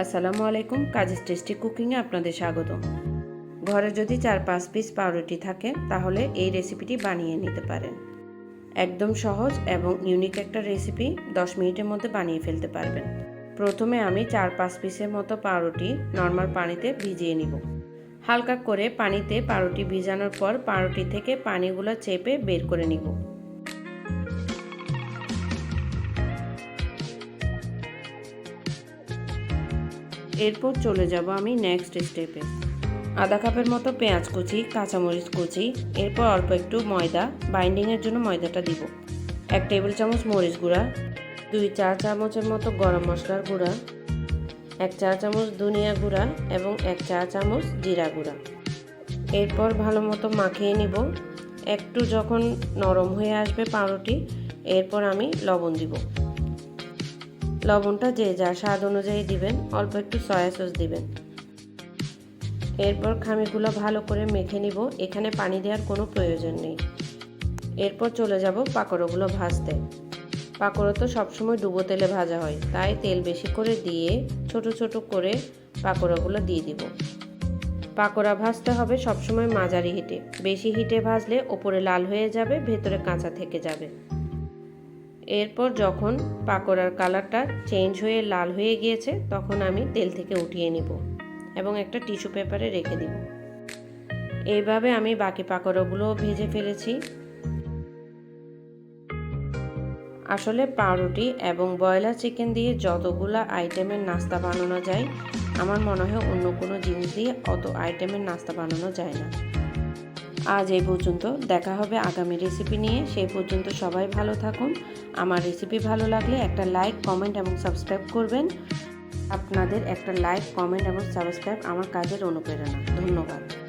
আসসালামু আলাইকুম, কাজের টেস্টি কুকিংয়ে আপনাদের স্বাগত ঘরে যদি চার পাঁচ পিস পাউরুটি থাকে, তাহলে এই রেসিপিটি বানিয়ে নিতে পারেন। একদম সহজ এবং ইউনিক একটা রেসিপি দশ মিনিটের মধ্যে বানিয়ে ফেলতে পারবেন। প্রথমে আমি চার পাঁচ পিসের মতো পাউরুটি নর্মাল পানিতে ভিজিয়ে নিব। হালকা করে পানিতে পাউরুটি ভিজানোর পর পাউরুটি থেকে পানিগুলো চেপে বের করে নিব। এরপর চলে যাব আমি নেক্সট স্টেপে আধা কাপের মতো পেঁয়াজ কুচি, কাঁচামরিচ কুচি, এরপর অল্প একটু ময়দা বাইন্ডিংয়ের জন্য ময়দাটা দিব। এক টেবিল চামচ মরিচ গুঁড়া, দুই চা চামচের মতো গরম মশলার গুঁড়া, এক চা চামচ ধনিয়া গুঁড়া এবং এক চা চামচ জিরা গুঁড়া। এরপর ভালো মতো মাখিয়ে নিব। একটু যখন নরম হয়ে আসবে পাউরুটি, এরপর আমি লবণ দিব। লবণটা যে যা স্বাদ অনুযায়ী দিবেন, অল্প একটু সয়া সস দিবেন। এরপর খামিগুলো ভালো করে মেখে নিব, এখানে পানি দেওয়ার কোনো প্রয়োজন নেই। এরপর চলে যাব পাকোড়াগুলো ভাজতে। পাকোড়া তো সবসময় ডুবো তেলে ভাজা হয়, তাই তেল বেশি করে দিয়ে ছোট ছোট করে পাকোড়াগুলো দিয়ে দিব। পাকোড়া ভাজতে হবে সবসময় মাঝারি হিটে। বেশি হিটে ভাজলে ওপরে লাল হয়ে যাবে, ভেতরে কাঁচা থেকে যাবে। এরপর যখন পাকোড়ার কালারটা চেঞ্জ হয়ে লাল হয়ে গিয়েছে, তখন আমি তেল থেকে উঠিয়ে নিব এবং একটা টিস্যু পেপারে রেখে দিব। এইভাবে আমি বাকি পাকোড়াগুলো ভেজে ফেলেছি। আসলে পাউরুটি এবং ব্রয়লার চিকেন দিয়ে যতগুলো আইটেমের নাস্তা বানানো যায়, আমার মনে হয় অন্য কোনো জিনিস দিয়ে অত আইটেমের নাস্তা বানানো যায় না। আজ এই পর্যন্ত। দেখা হবে আগামী রেসিপি নিয়ে। সেই পর্যন্ত সবাই ভালো থাকুন। আমার রেসিপি ভালো লাগলে একটা লাইক কমেন্ট এবং সাবস্ক্রাইব করবেন। আপনাদের একটা লাইক কমেন্ট এবং সাবস্ক্রাইব আমার কাজের অনুপ্রেরণা। ধন্যবাদ।